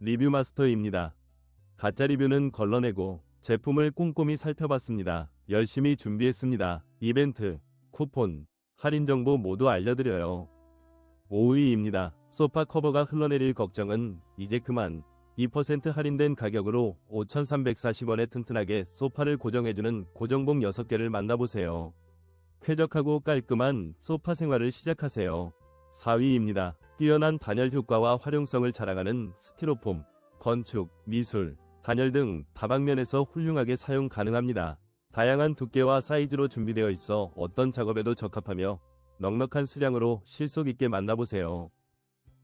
리뷰 마스터입니다. 가짜 리뷰는 걸러내고 제품을 꼼꼼히 살펴봤습니다. 열심히 준비했습니다. 이벤트, 쿠폰, 할인 정보 모두 알려드려요. 5위입니다. 소파 커버가 흘러내릴 걱정은 이제 그만. 2% 할인된 가격으로 5,340원에 튼튼하게 소파를 고정해주는 고정봉 6개를 만나보세요. 쾌적하고 깔끔한 소파 생활을 시작하세요. 4위입니다. 뛰어난 단열 효과와 활용성을 자랑하는 스티로폼, 건축, 미술, 단열 등 다방면에서 훌륭하게 사용 가능합니다. 다양한 두께와 사이즈로 준비되어 있어 어떤 작업에도 적합하며 넉넉한 수량으로 실속 있게 만나보세요.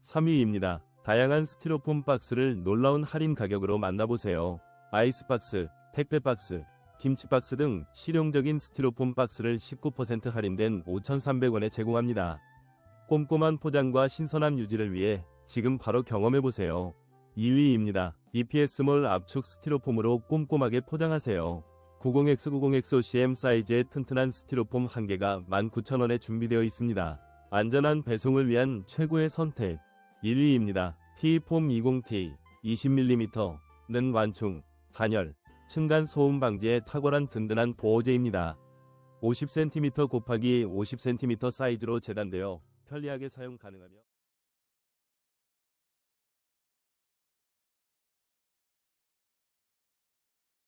3위입니다. 다양한 스티로폼 박스를 놀라운 할인 가격으로 만나보세요. 아이스박스, 택배박스, 김치박스 등 실용적인 스티로폼 박스를 19% 할인된 5,300원에 제공합니다. 꼼꼼한 포장과 신선함 유지를 위해 지금 바로 경험해보세요. 2위입니다. EPS몰 압축 스티로폼으로 꼼꼼하게 포장하세요. 90X90X OCM 사이즈의 튼튼한 스티로폼 한 개가 19,000원에 준비되어 있습니다. 안전한 배송을 위한 최고의 선택. 1위입니다. P폼 20T 20mm는 완충, 단열, 층간 소음 방지에 탁월한 든든한 보호제입니다. 50cm 곱하기 50cm 사이즈로 재단되어 편리하게 사용 가능하며